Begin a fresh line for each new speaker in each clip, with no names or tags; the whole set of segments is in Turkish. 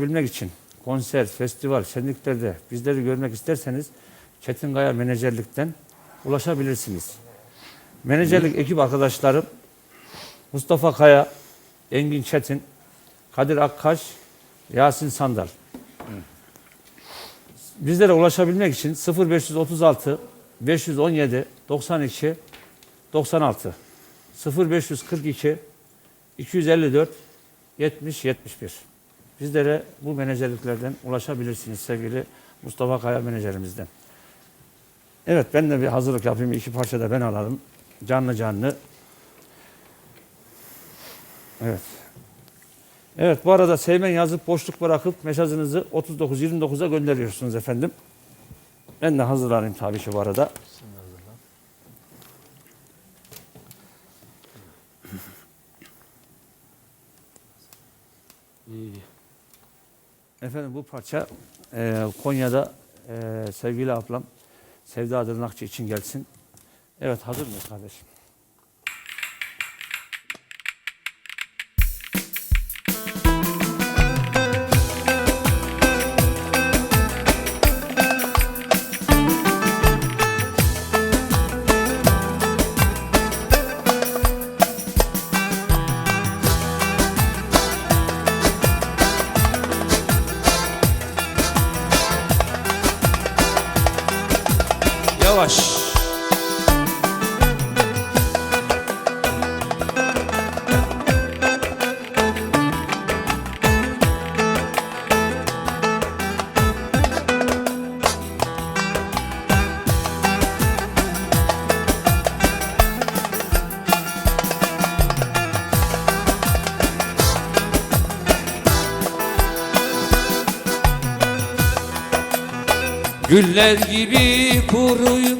bilmek için konser, festival, şenliklerde bizleri görmek isterseniz Çetin Kaya menajerlikten ulaşabilirsiniz. Menajerlik ekip arkadaşlarım Mustafa Kaya, Engin Çetin, Kadir Akkaş, Yasin Sandal. Bizlere ulaşabilmek için 0536 517 92 96 0542 254 70 71 Bizlere bu menajerliklerden ulaşabilirsiniz sevgili Mustafa Kaya menajerimizden. Evet ben de bir hazırlık yapayım. iki parça da ben alalım. Canlı canlı. Evet. Evet bu arada sevmen yazıp boşluk bırakıp mesajınızı 39-29'a gönderiyorsunuz efendim. Ben de hazırlanayım tabii ki bu arada. Efendim bu parça e, Konya'da e, sevgili ablam Sevda Dırnakçı için gelsin. Evet hazır mıyız kardeşim?
Yavaş. Güller gibi kuruyup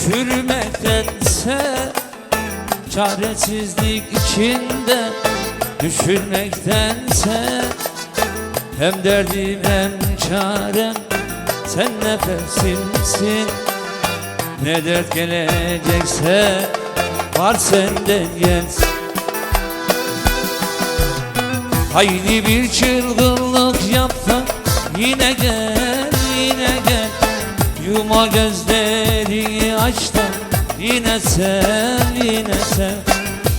çürümektense Çaresizlik içinde düşünmektense Hem derdim hem çarem sen nefesimsin. Ne dert gelecekse var senden gelsin Haydi bir çılgınlık yap da yine gel yine gel. Yuma gözlerini aç da yine sev yine sev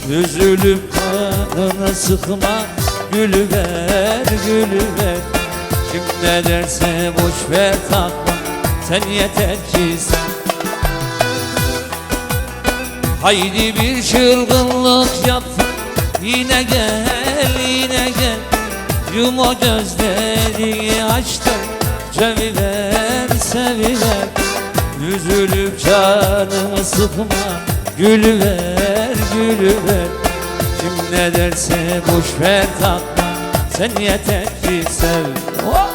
Üzülüp kanını sıkma. Gülü ver gülü ver Kim ne derse boş ver takma. Sen yeter ki sen. Haydi bir çılgınlık yap Yine gel yine gel. Yum o gözlerini aç da Seviver seviver Üzülüp canımı sıkma Gülü ver gülü ver Kim ne derse boş ver takma Sen yeter ki sev Oh!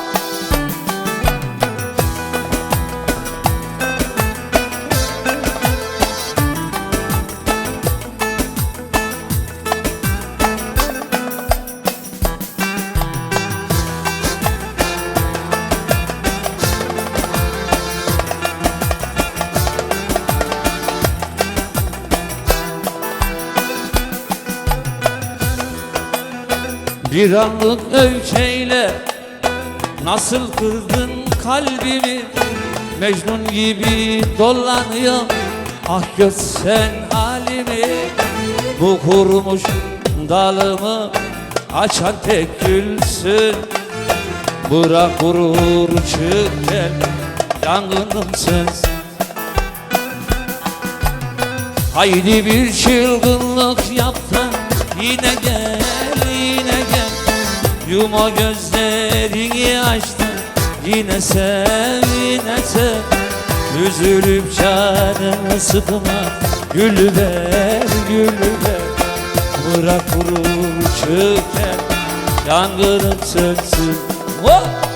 Bir anlık öfkeyle Nasıl kırdın kalbimi? Mecnun gibi dolanıyor Ah göz sen halimi. Bu kurumuş dalımı Açan tek gülsün. Bırak vurur çık gel Yangınımsın Haydi bir çılgınlık yap Yuma gözlerini aç da Yine sev yine sev. Üzülüp canımı sıkma. Gülü ver gülü ver Bırak vurur çık gel Yangınım sönsün oh!